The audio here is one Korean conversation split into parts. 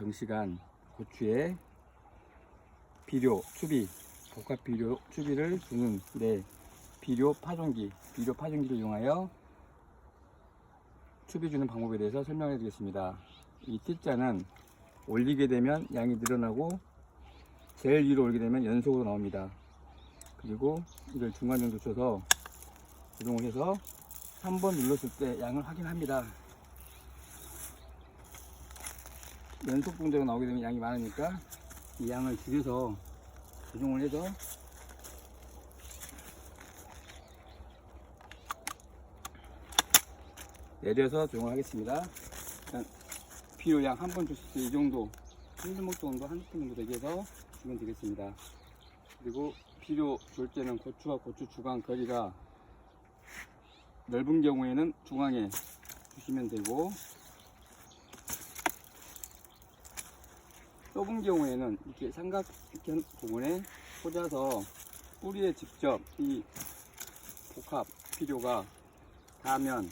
정시간 고추에 비료, 추비, 복합 비료, 추비를 주는 네, 비료 파종기, 비료 파종기를 이용하여 추비 주는 방법에 대해서 설명해 드리겠습니다. 이 T자는 올리게 되면 양이 늘어나고 제일 위로 올리게 되면 연속으로 나옵니다. 그리고 이걸 중간 정도 쳐서 조정을 해서 한 번 눌렀을 때 양을 확인합니다. 연속 동작가 나오게 되면 양이 많으니까 이 양을 줄여서 조정을 해서 내려서 조정을 하겠습니다. 일단 비료 양 한번 주실 때이 정도 한 주먹 정도 한 스푼 정도 되게 해서 주면 되겠습니다. 그리고 비료 줄 때는 고추와 고추 주간 거리가 넓은 경우에는 중앙에 주시면 되고 좁은 경우에는 이렇게 삼각형 부분에 꽂아서 뿌리에 직접 이 복합 비료가 닿으면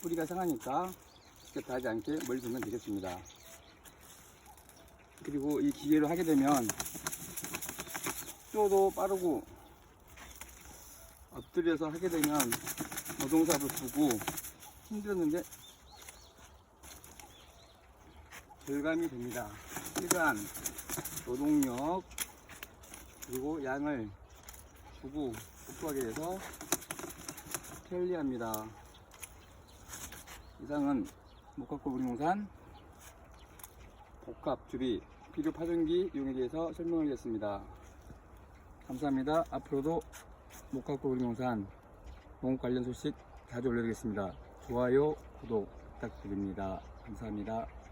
뿌리가 상하니까 직접 닿지 않게 멀리 두면 되겠습니다. 그리고 이 기계로 하게 되면 속도도 빠르고 엎드려서 하게 되면 노동삽을 두고 힘들었는데 절감이 됩니다. 시간, 노동력, 그리고 양을 주고 복구하게 돼서 편리합니다. 이상은 목각골 우리농산 복합 주비 비료 파종기 이용에 대해서 설명을 드렸습니다. 감사합니다. 앞으로도 목각골 우리농산 농업 관련 소식 자주 올려드리겠습니다. 좋아요, 구독 부탁드립니다. 감사합니다.